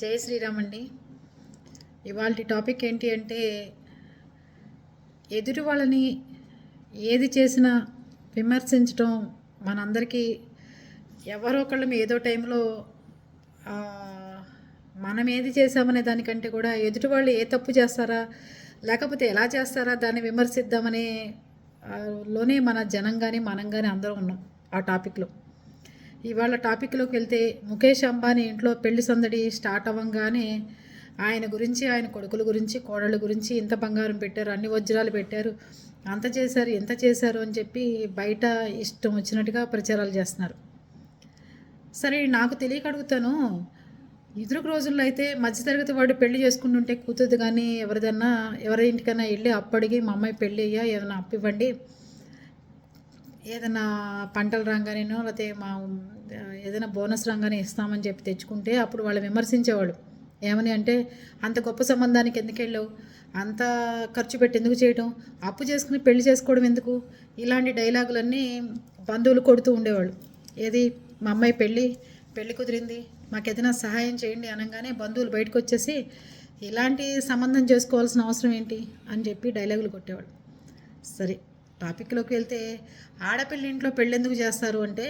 జై శ్రీరామ్ అండి. ఇవాళ టాపిక్ ఏంటి అంటే ఎదుటి వాళ్ళని ఏది చేసినా విమర్శించడం మనందరికీ ఎవరో ఒకళ్ళం ఏదో టైంలో మనం ఏది చేసామనే దానికంటే కూడా ఎదుటి వాళ్ళు ఏ తప్పు చేస్తారా లేకపోతే ఎలా చేస్తారా దాన్ని విమర్శిద్దామనే లోనే మన జనం కానీ మనం కానీ అందరం ఉన్నాం ఆ టాపిక్లో. ఇవాళ టాపిక్లోకి వెళ్తే ముఖేష్ అంబానీ ఇంట్లో పెళ్ళి సందడి స్టార్ట్ అవ్వంగానే ఆయన గురించి ఆయన కొడుకుల గురించి కోడళ్ళ గురించి ఇంత బంగారం పెట్టారు అన్ని వజ్రాలు పెట్టారు అంత చేశారు ఎంత చేశారు అని చెప్పి బయట ఇష్టం వచ్చినట్టుగా ప్రచారాలు చేస్తున్నారు. సరే నాకు తెలియక అడుగుతాను. ఇదిరుకు రోజుల్లో అయితే మధ్యతరగతి వాడు పెళ్ళి చేసుకుంటుంటే కూతురు కానీ ఎవరిదన్నా ఎవరి ఇంటికైనా వెళ్ళి అప్పడిగి మా అమ్మాయి పెళ్ళి అయ్యా ఏదైనా అప్పివ్వండి ఏదైనా పంటలు రాగానేనో లేకపోతే మా ఏదైనా బోనస్ రాగానే ఇస్తామని చెప్పి తెచ్చుకుంటే అప్పుడు వాళ్ళు విమర్శించేవాడు ఏమని అంటే అంత గొప్ప సంబంధానికి ఎందుకు వెళ్ళావు? అంత ఖర్చు పెట్టి ఎందుకు చేయటం? అప్పు చేసుకుని పెళ్ళి చేసుకోవడం ఎందుకు? ఇలాంటి డైలాగులన్నీ బంధువులు కొడుతూ ఉండేవాళ్ళు. ఏది మా అమ్మాయి పెళ్ళి పెళ్ళి కుదిరింది మాకు ఏదైనా సహాయం చేయండి అనగానే బంధువులు బయటకు వచ్చేసి ఇలాంటి సంబంధం చేసుకోవాల్సిన అవసరం ఏంటి? అని చెప్పి డైలాగులు కొట్టేవాళ్ళు. సరే. టాపిక్లోకి వెళ్తే ఆడపిల్ల ఇంట్లో పెళ్ళెందుకు చేస్తారు అంటే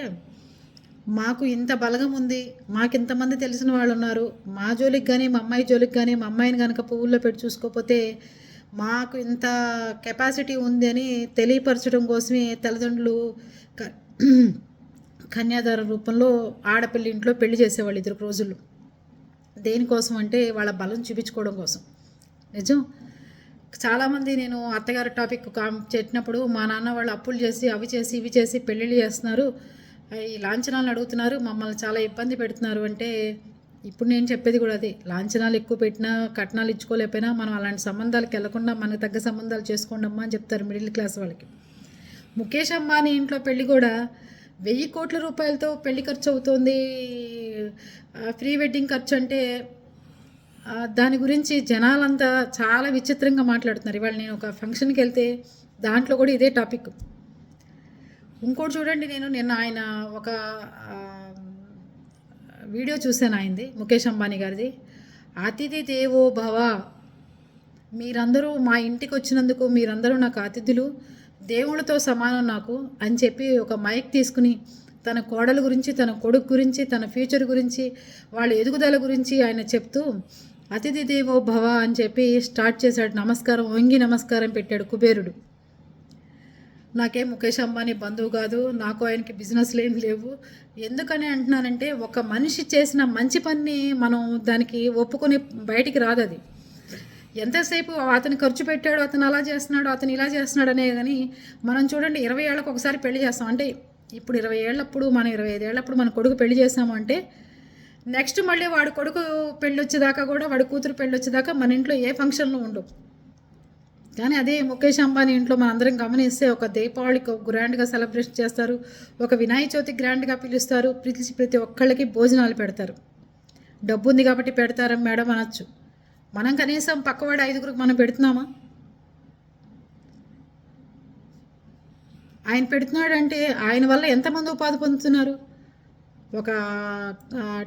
మాకు ఇంత బలగం ఉంది మాకు ఇంతమంది తెలిసిన వాళ్ళు ఉన్నారు మా జోలికి కానీ మా అమ్మాయి జోలికి కానీ మా అమ్మాయిని కనుక పువ్వుల్లో పెట్టి చూసుకోకపోతే మాకు ఇంత కెపాసిటీ ఉంది అని తెలియపరచడం కోసమే తల్లిదండ్రులు క- కన్యాదార రూపంలో ఆడపిల్ల ఇంట్లో పెళ్ళి చేసేవాళ్ళు ఇద్దరు రోజులు. దేనికోసం అంటే వాళ్ళ బలం చూపించుకోవడం కోసం. నిజం? చాలామంది నేను అత్తగారి టాపిక్ కామ్ చెప్పినప్పుడు మా నాన్న వాళ్ళు అప్పులు చేసి అవి చేసి ఇవి చేసి పెళ్ళిళ్ళు చేస్తున్నారు. ఈ లాంఛనాలను అడుగుతున్నారు. మమ్మల్ని చాలా ఇబ్బంది పెడుతున్నారు అంటే ఇప్పుడు నేను చెప్పేది కూడా అదే. లాంఛనాలు ఎక్కువ పెట్టినా కట్నాలు ఇచ్చుకోలేకపోయినా మనం అలాంటి సంబంధాలకు వెళ్ళకుండా మనకు తగ్గ సంబంధాలు చేసుకోండి అమ్మా అని చెప్తారు మిడిల్ క్లాస్ వాళ్ళకి. ముఖేష్ అంబానీ ఇంట్లో పెళ్ళి కూడా వెయ్యి కోట్ల రూపాయలతో పెళ్ళి ఖర్చు అవుతోంది. ప్రీ వెడ్డింగ్ ఖర్చు అంటే దాని గురించి జనాలంతా చాలా విచిత్రంగా మాట్లాడుతున్నారు. ఇవాళ నేను ఒక ఫంక్షన్కి వెళ్తే దాంట్లో కూడా ఇదే టాపిక్. ఇంకోటి చూడండి నేను నిన్న ఆయన ఒక వీడియో చూశాను ఆయనది ముఖేష్ అంబానీ గారిది. అతిథి దేవో భవ మీరందరూ మా ఇంటికి వచ్చినందుకు మీరందరూ నాకు అతిథులు దేవుళ్ళతో సమానం నాకు అని చెప్పి ఒక మైక్ తీసుకుని తన కోడల గురించి తన కొడుకు గురించి తన ఫ్యూచర్ గురించి వాళ్ళ ఎదుగుదల గురించి ఆయన చెప్తూ అతిథి దేవో భవ అని చెప్పి స్టార్ట్ చేశాడు. నమస్కారం వంగి నమస్కారం పెట్టాడు కుబేరుడు. నాకేం ముఖేష్ అంబానీ బంధువు కాదు నాకు ఆయనకి బిజినెస్లు ఏం లేవు. ఎందుకని అంటున్నానంటే ఒక మనిషి చేసిన మంచి పని మనం దానికి ఒప్పుకొని బయటికి రాదు అది. ఎంతసేపు అతను ఖర్చు పెట్టాడు అతను అలా చేస్తున్నాడు అతను ఇలా చేస్తున్నాడు అనే కానీ మనం చూడండి ఇరవై ఏళ్ళకి ఒకసారి పెళ్ళి చేస్తాం. అంటే ఇప్పుడు ఇరవై ఏళ్ళప్పుడు మనం ఇరవై ఐదు ఏళ్ళప్పుడు మన కొడుకు పెళ్ళి చేసాము అంటే నెక్స్ట్ మళ్ళీ వాడు కొడుకు పెళ్ళి వచ్చేదాకా కూడా వాడు కూతురు పెళ్ళి వచ్చేదాకా మన ఇంట్లో ఏ ఫంక్షన్లు ఉండవు. కానీ అదే ముఖేష్ అంబానీ ఇంట్లో మనం అందరం గమనిస్తే ఒక దీపావళికి గ్రాండ్గా సెలబ్రేషన్ చేస్తారు ఒక వినాయక చవితి గ్రాండ్గా పిలుస్తారు పిలిచి ప్రతి ఒక్కళ్ళకి భోజనాలు పెడతారు. డబ్బు ఉంది కాబట్టి పెడతారు మేడం అనొచ్చు. మనం కనీసం పక్కవాడు ఐదుగురికి మనం పెడుతున్నామా? ఆయన పెడుతున్నాడంటే ఆయన వల్ల ఎంతమంది ఉపాధి పొందుతున్నారు? ఒక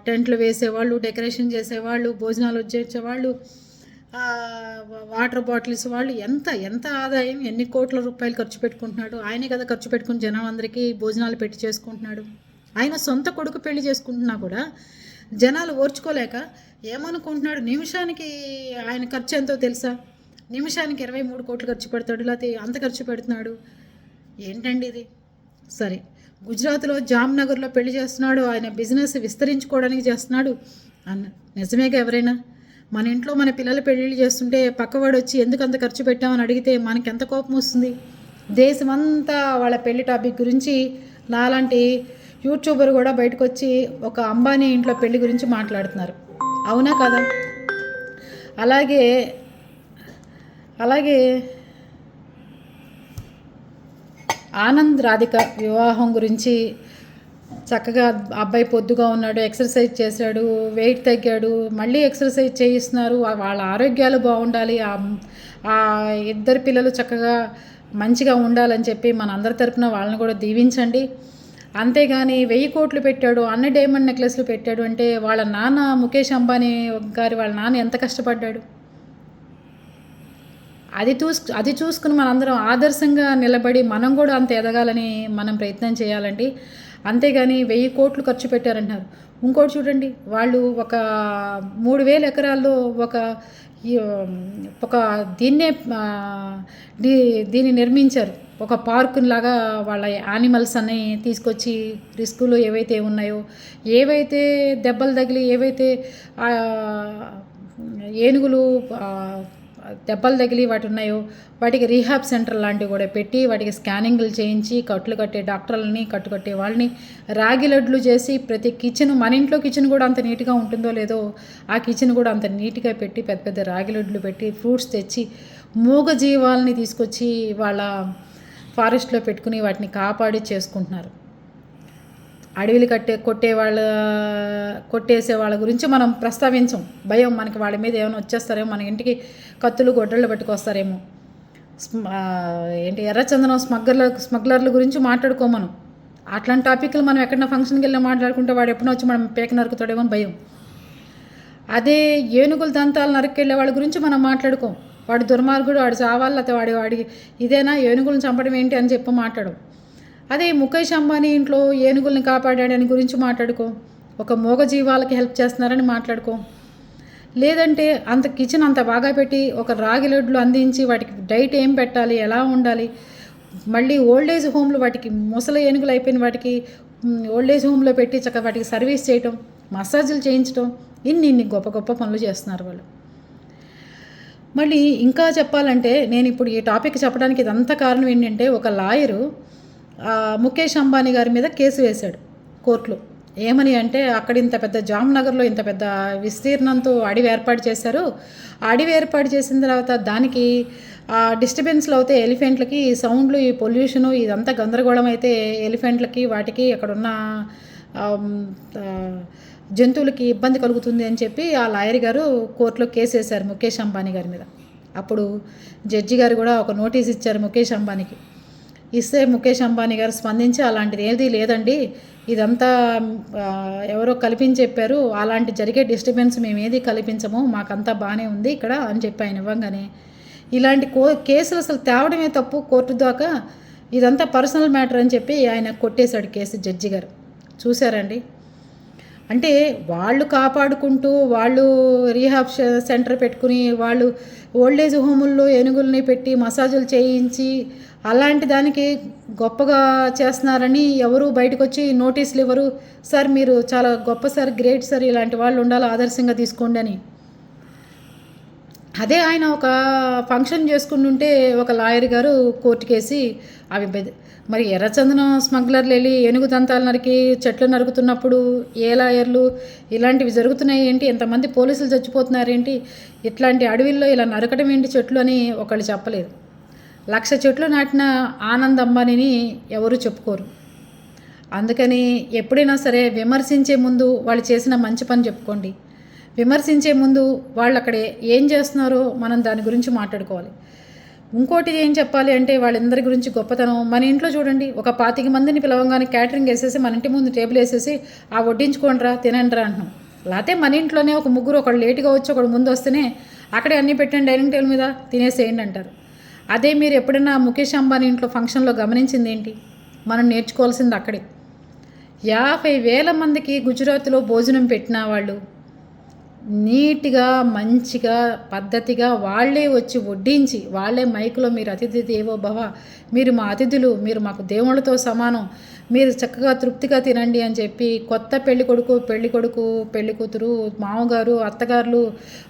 టెంట్లు వేసేవాళ్ళు డెకరేషన్ చేసేవాళ్ళు భోజనాలు వచ్చేవాళ్ళు వాటర్ బాటిల్స్ వాళ్ళు ఎంత ఎంత ఆదాయం ఎన్ని కోట్ల రూపాయలు ఖర్చు పెట్టుకుంటున్నాడు. ఆయనే కదా ఖర్చు పెట్టుకుని జనాలందరికీ భోజనాలు పెట్టి చేసుకుంటున్నాడు. ఆయన సొంత కొడుకు పెళ్ళి చేసుకుంటున్నా కూడా జనాలు ఓర్చుకోలేక ఏమనుకుంటున్నాడు? నిమిషానికి ఆయన ఖర్చు ఎంతో తెలుసా? నిమిషానికి ఇరవై మూడు కోట్లు ఖర్చు పెడతాడు లేకపోతే అంత ఖర్చు పెడుతున్నాడు. ఏంటండి ఇది? సరే. గుజరాత్లో జామ్నగర్లో పెళ్ళి చేస్తున్నాడు ఆయన బిజినెస్ విస్తరించుకోవడానికి చేస్తున్నాడు అన్న నిజమేగా ఎవరైనా? మన ఇంట్లో మన పిల్లలు పెళ్ళిళ్ళు చేస్తుంటే పక్కవాడు వచ్చి ఎందుకు అంత ఖర్చు పెట్టామని అడిగితే మనకి ఎంత కోపం వస్తుంది? దేశమంతా వాళ్ళ పెళ్ళి టాపిక్ గురించి నాలాంటి యూట్యూబర్ కూడా బయటకు వచ్చి ఒక అంబానీ ఇంట్లో పెళ్ళి గురించి మాట్లాడుతున్నారు. అవునా కదా? అలాగే అలాగే ఆనంద్ రాధిక వివాహం గురించి చక్కగా అబ్బాయి పొద్దుగా ఉన్నాడు ఎక్సర్సైజ్ చేశాడు వెయిట్ తగ్గాడు మళ్ళీ ఎక్సర్సైజ్ చేయిస్తున్నారు. వాళ్ళ ఆరోగ్యాలు బాగుండాలి. ఆ- ఆ ఇద్దరు పిల్లలు చక్కగా మంచిగా ఉండాలని చెప్పి మన అందరి తరపున వాళ్ళని కూడా దీవించండి. అంతేగాని వెయ్యి కోట్లు పెట్టాడు అన్ని డైమండ్ నెక్లెస్లు పెట్టాడు అంటే వాళ్ళ నాన్న ముఖేష్ అంబానీ గారి వాళ్ళ నాన్న ఎంత కష్టపడ్డాడు. అది చూసు అది చూసుకుని మనందరం ఆదర్శంగా నిలబడి మనం కూడా అంత ఎదగాలని మనం ప్రయత్నం చేయాలండి. అంతేగాని వెయ్యి కోట్లు ఖర్చు పెట్టారంటున్నారు. ఇంకోటి చూడండి వాళ్ళు ఒక మూడు వేల ఎకరాల్లో ఒక ఒక దీన్నే దీ దీన్ని నిర్మించారు. ఒక పార్క్ లాగా వాళ్ళ యానిమల్స్ అన్ని తీసుకొచ్చి రిస్కులు ఏవైతే ఉన్నాయో ఏవైతే దెబ్బలు తగిలి ఏవైతే ఏనుగులు దెబ్బలు తగిలి వాటి ఉన్నాయో వాటికి రీహాబ్ సెంటర్ లాంటివి కూడా పెట్టి వాటికి స్కానింగ్లు చేయించి కట్లు కట్టే డాక్టర్లని కట్టు కట్టే వాళ్ళని రాగి లడ్లు చేసి ప్రతి కిచెన్ మన ఇంట్లో కిచెన్ కూడా అంత నీట్గా ఉంటుందో లేదో ఆ కిచెన్ కూడా అంత నీట్గా పెట్టి పెద్ద పెద్ద రాగి లడ్లు పెట్టి ఫ్రూట్స్ తెచ్చి మూగ జీవాలని తీసుకొచ్చి వాళ్ళ ఫారెస్ట్లో పెట్టుకుని వాటిని కాపాడి చేసుకుంటున్నారు. అడవిలు కట్టే కొట్టే వాళ్ళ కొట్టేసే వాళ్ళ గురించి మనం ప్రస్తావించం. భయం మనకి వాళ్ళ మీద ఏమైనా వచ్చేస్తారేమో మన ఇంటికి కత్తులు గొడ్డళ్ళు పట్టుకొస్తారేమో. స్మ- ఏంటి ఎర్రచందనం స్మగ్లర్ల స్మగ్లర్ల గురించి మాట్లాడుకో మనం. అట్లాంటి టాపిక్లు మనం ఎక్కడైనా ఫంక్షన్కి వెళ్ళి మాట్లాడుకుంటే వాడు ఎప్పుడో వచ్చి మనం పేక నరుకుతాడేమో భయం. అదే ఏనుగుల దంతాలు నరుక్కెళ్ళే వాళ్ళ గురించి మనం మాట్లాడుకోం వాడు దుర్మార్గుడు వాడు చావాలి లేకపోతే వాడి వాడి ఇదేనా? ఏనుగులను చంపడం ఏంటి అని చెప్పి మాట్లాడు అదే ముఖేష్ అంబానీ ఇంట్లో ఏనుగుల్ని కాపాడాడని గురించి మాట్లాడుకో. ఒక మోగ జీవాలకి హెల్ప్ చేస్తున్నారని మాట్లాడుకో. లేదంటే అంత కిచెన్ అంత బాగా పెట్టి ఒక రాగి లడ్లు అందించి వాటికి డైట్ ఏం పెట్టాలి ఎలా ఉండాలి? మళ్ళీ ఓల్డ్ ఏజ్ హోమ్లు వాటికి ముసలి ఏనుగులు అయిపోయిన వాటికి ఓల్డ్ ఏజ్ హోమ్లో పెట్టి చక్కగా వాటికి సర్వీస్ చేయటం మసాజులు చేయించడం ఇన్ని ఇన్ని గొప్ప గొప్ప పనులు చేస్తున్నారు వాళ్ళు. మళ్ళీ ఇంకా చెప్పాలంటే నేను ఇప్పుడు ఈ టాపిక్ చెప్పడానికి ఇదంతా కారణం ఏంటంటే ఒక లాయరు ముఖేష్ అంబానీ గారి మీద కేసు వేశాడు కోర్టులో. ఏమని అంటే అక్కడ ఇంత పెద్ద జామ్నగర్లో ఇంత పెద్ద విస్తీర్ణంతో అడవి ఏర్పాటు చేశారు. అడవి ఏర్పాటు చేసిన తర్వాత దానికి ఆ డిస్టర్బెన్స్లు అయితే ఎలిఫెంట్లకి ఈ సౌండ్లు ఈ పొల్యూషను ఇదంతా గందరగోళం అయితే ఎలిఫెంట్లకి వాటికి అక్కడున్న జంతువులకి ఇబ్బంది కలుగుతుంది అని చెప్పి ఆ లాయర్ గారు కోర్టులో కేసు వేశారు ముఖేష్ అంబానీ గారి మీద. అప్పుడు జడ్జి గారు కూడా ఒక నోటీస్ ఇచ్చారు ముఖేష్ అంబానీకి. ఇస్తే ముఖేష్ అంబానీ గారు స్పందించి అలాంటిది ఏది లేదండి. ఇదంతా ఎవరో కల్పించి చెప్పారు. అలాంటి జరిగే డిస్టర్బెన్స్ మేము ఏది కల్పించము. మాకంతా బాగానే ఉంది ఇక్కడ అని చెప్పి ఆయన ఇవ్వంగానే. ఇలాంటి కో కేసులు అసలు తేవడమే తప్పు. కోర్టు దాకా ఇదంతా పర్సనల్ మ్యాటర్ అని చెప్పి ఆయన కొట్టేశాడు కేసు జడ్జి గారు. చూసారండి అంటే వాళ్ళు కాపాడుకుంటూ వాళ్ళు రీహాబ్ సెంటర్ పెట్టుకుని వాళ్ళు ఓల్డేజ్ హోముల్లో ఏనుగుల్ని పెట్టి మసాజులు చేయించి అలాంటి దానికి గొప్పగా చేస్తున్నారని ఎవరు బయటకు వచ్చి నోటీసులు ఇవ్వరు. సార్ మీరు చాలా గొప్ప సార్ గ్రేట్ సార్ ఇలాంటి వాళ్ళు ఉండాలి ఆదర్శంగా తీసుకోండి అని. అదే ఆయన ఒక ఫంక్షన్ చేసుకుంటుంటే ఒక లాయర్ గారు కోర్టుకేసి అవి మరి ఎర్రచందనం స్మగ్లర్లు వెళ్ళి ఏనుగు దంతాలు నరికి చెట్లు నరుకుతున్నప్పుడు ఏ లాయర్లు ఇలాంటివి జరుగుతున్నాయి ఏంటి? ఎంతమంది పోలీసులు చచ్చిపోతున్నారేంటి ఇట్లాంటి అడవిల్లో ఇలా నరకడం ఏంటి చెట్లు అని ఒకళ్ళు చెప్పలేదు. లక్ష చెట్లు నాటిన ఆనంద్ అంబానీని ఎవరు చెప్పుకోరు. అందుకని ఎప్పుడైనా సరే విమర్శించే ముందు వాళ్ళు చేసిన మంచి పని చెప్పుకోండి. విమర్శించే ముందు వాళ్ళు అక్కడ ఏం చేస్తున్నారో మనం దాని గురించి మాట్లాడుకోవాలి. ఇంకోటి ఏం చెప్పాలి అంటే వాళ్ళందరి గురించి గొప్పతనం. మన ఇంట్లో చూడండి ఒక పాతిక మందిని పిలవంగానే క్యాటరింగ్ వేసేసి మన ఇంటి ముందు టేబుల్ వేసేసి ఆ వడ్డించుకోండిరా తినండిరా అంటున్నాం. లేకపోతే మన ఇంట్లోనే ఒక ముగ్గురు ఒకడు లేటుగా వచ్చి ఒకడు ముందు వస్తేనే అక్కడే అన్నీ పెట్టండి డైనింగ్ టేబుల్ మీద తినేసేయండి అంటారు. అదే మీరు ఎప్పుడైనా ముఖేష్ అంబానీ ఇంట్లో ఫంక్షన్లో గమనించింది ఏంటి? మనం నేర్చుకోవాల్సింది అక్కడే. యాభై వేల మందికి గుజరాత్లో భోజనం పెట్టిన వాళ్ళు నీట్గా మంచిగా పద్ధతిగా వాళ్ళే వచ్చి వడ్డించి వాళ్ళే మైకులో మీరు అతిథి దేవో భవ మీరు మా అతిథులు మీరు మాకు దేవుళ్ళతో సమానం మీరు చక్కగా తృప్తిగా తినండి అని చెప్పి కొత్త పెళ్ళి కొడుకు పెళ్ళి కొడుకు పెళ్ళి కూతురు మామగారు అత్తగారులు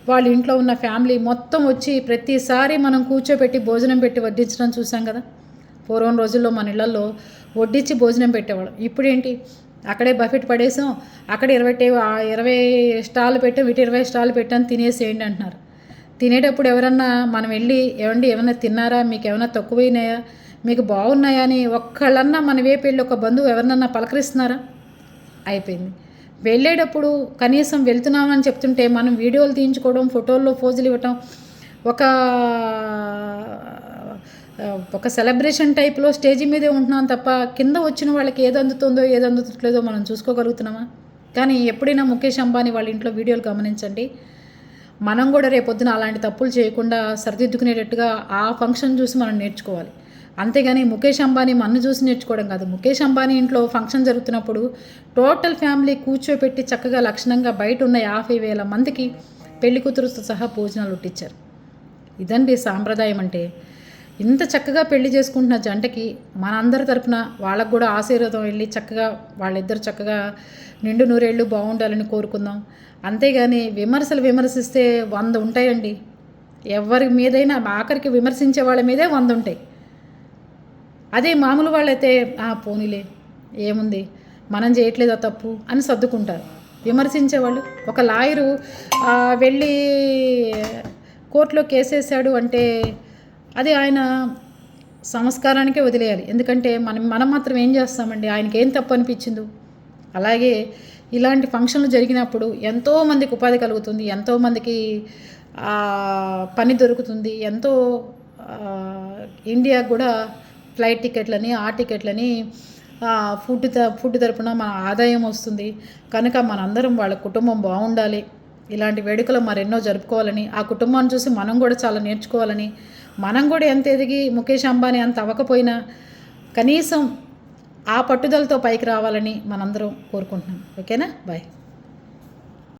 వాళ్ళ ఇంట్లో ఉన్న ఫ్యామిలీ మొత్తం వచ్చి ప్రతిసారి మనం కూర్చోబెట్టి భోజనం పెట్టి వడ్డించడం చూసాం కదా. పూర్వం రోజుల్లో మన ఇళ్ళలో వడ్డించి భోజనం పెట్టేవాళ్ళం. ఇప్పుడేంటి? అక్కడే బఫెట్ పడేసాం. అక్కడ ఇరవై టే ఇరవై స్టాల్ పెట్టాం. ఇటు ఇరవై స్టాల్ పెట్టాం. తినేసేయండి అంటున్నారు. తినేటప్పుడు ఎవరన్నా మనం వెళ్ళి ఏమండి ఏమైనా తిన్నారా? మీకు ఏమైనా తక్కువైనాయా? మీకు బాగున్నాయా అని ఒక్కళ్ళన్నా మన వైపు వెళ్ళి ఒక బంధువు ఎవరినన్నా పలకరిస్తున్నారా? అయిపోయింది. వెళ్ళేటప్పుడు కనీసం వెళ్తున్నామని చెప్తుంటే మనం వీడియోలు తీయించుకోవడం ఫోటోల్లో ఫోజులు ఇవ్వటం ఒక ఒక సెలబ్రేషన్ టైప్లో స్టేజ్ మీదే ఉంటున్నాం తప్ప కింద వచ్చిన వాళ్ళకి ఏది అందుతుందో ఏది అందుతలేదో మనం చూసుకోగలుగుతున్నామా? కానీ ఎప్పుడైనా ముఖేష్ అంబానీ వాళ్ళ ఇంట్లో వీడియోలు గమనించండి. మనం కూడా రేపొద్దున అలాంటి తప్పులు చేయకుండా సరిదిద్దుకునేటట్టుగా ఆ ఫంక్షన్ చూసి మనం నేర్చుకోవాలి. అంతేగాని ముఖేష్ అంబానీ మన్ను చూసి నేర్చుకోవడం కాదు. ముఖేష్ అంబానీ ఇంట్లో ఫంక్షన్ జరుగుతున్నప్పుడు టోటల్ ఫ్యామిలీ కూర్చోపెట్టి చక్కగా లక్షణంగా బయట ఉన్న యాభై వేల మందికి పెళ్ళి కూతురుతో సహా భోజనాలు ఉట్టించారు ఇదండి సాంప్రదాయం అంటే ఇంత చక్కగా పెళ్ళి చేసుకుంటున్న జంటకి మనందరి తరపున వాళ్ళకు కూడా ఆశీర్వాదం వెళ్ళి చక్కగా వాళ్ళిద్దరు చక్కగా నిండు నూరేళ్ళు బాగుండాలని కోరుకుందాం. అంతేగాని విమర్శలు విమర్శిస్తే వంద ఉంటాయండి. ఎవరి మీదైనా ఆఖరికి విమర్శించే వాళ్ళ మీదే వంద ఉంటాయి. అదే మామూలు వాళ్ళైతే ఆ పోనీలే ఏముంది మనం చేయట్లేదా తప్పు అని సర్దుకుంటారు. విమర్శించేవాళ్ళు ఒక లాయరు వెళ్ళి కోర్టులో కేసేసాడు అంటే అది ఆయన సంస్కారానికే వదిలేయాలి. ఎందుకంటే మనం మనం మాత్రం ఏం చేస్తామండి? ఆయనకి ఏం తప్పు అనిపించిందో? అలాగే ఇలాంటి ఫంక్షన్లు జరిగినప్పుడు ఎంతోమందికి ఉపాధి కలుగుతుంది ఎంతోమందికి పని దొరుకుతుంది ఎంతో ఇండియాకు కూడా ఫ్లైట్ టికెట్లని ఆ టికెట్లని ఫుడ్ త- ఫుడ్ తరపున మన ఆదాయం వస్తుంది. కనుక మనందరం వాళ్ళ కుటుంబం బాగుండాలి. ఇలాంటి వేడుకలు మరెన్నో జరుపుకోవాలని ఆ కుటుంబాన్ని చూసి మనం కూడా చాలా నేర్చుకోవాలని మనం కూడా ఎంత ఎదిగి ముఖేష్ అంబానీ అంత అవ్వకపోయినా కనీసం ఆ పట్టుదలతో పైకి రావాలని మనందరం కోరుకుంటున్నాం. ఓకేనా? బాయ్.